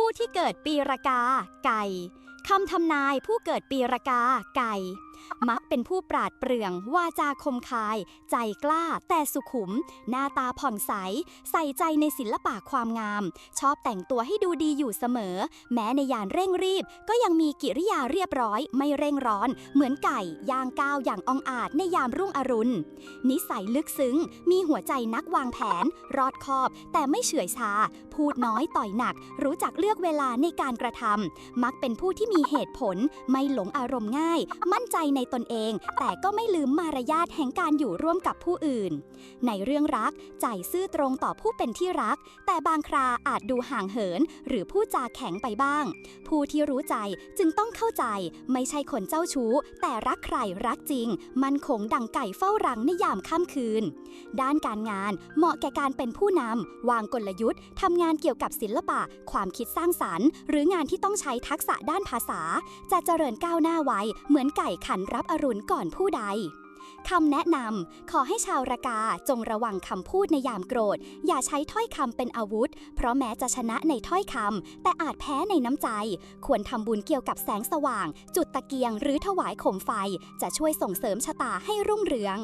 ผู้ที่เกิดปีรากา ไก่คำทำนายผู้เกิดปีรากา ไก่ มักเป็นผู้ปราดเปรื่องวาจาคมคาย ใจกล้าแต่สุขุม หน้าตาผ่องใส ใส่ใจในศิลปะความงาม ชอบแต่งตัวให้ดูดีอยู่เสมอ แม้ในยานเร่งรีบ ก็ยังมีกิริยาเรียบร้อย ไม่เร่งร้อน เหมือนไก่ย่างก้าวอย่างองอาจในยามรุ่งอรุณ นิสัยลึกซึ้ง มีหัวใจนักวางแผน รอดคอบ แต่ไม่เฉื่อยชา พูดน้อยต่อยหนัก รู้จักเลือกเวลาในการกระทำมักเป็นผู้ที่มีเหตุผล ไม่หลงอารมณ์ง่าย มั่นใจในตนเอง แต่ก็ไม่ลืมมารยาทแห่งการอยู่ร่วมกับผู้อื่น ในเรื่องรักใจซื่อตรงต่อผู้เป็นที่รัก แต่บางคราอาจดูห่างเหิน หรือพูดจาแข็งไปบ้าง ผู้ที่รู้ใจจึงต้องเข้าใจ ไม่ใช่คนเจ้าชู้ แต่รักใครรักจริง มันคงดังไก่เฝ้ารังในยามค่ำคืน ด้านการงานเหมาะแก่การเป็นผู้นำวางกลยุทธ์ทำงานเกี่ยวกับศิลปะ ความคิดสร้างสรรค์ หรืองานที่ต้องใช้ทักษะด้านภาษา จะเจริญก้าวหน้าไวเหมือนไก่ขันรับอรุณก่อนผู้ใดคำแนะนำขอให้ชาวระกาจงระวังคำพูดในยามโกรธ อย่าใช้ถ้อยคำเป็นอาวุธ เพราะแม้จะชนะในถ้อยคำแต่อาจแพ้ในน้ำใจ ควรทำบุญเกี่ยวกับแสงสว่าง จุดตะเกียงหรือถวายข่มไฟ จะช่วยส่งเสริมชะตาให้รุ่งเรือง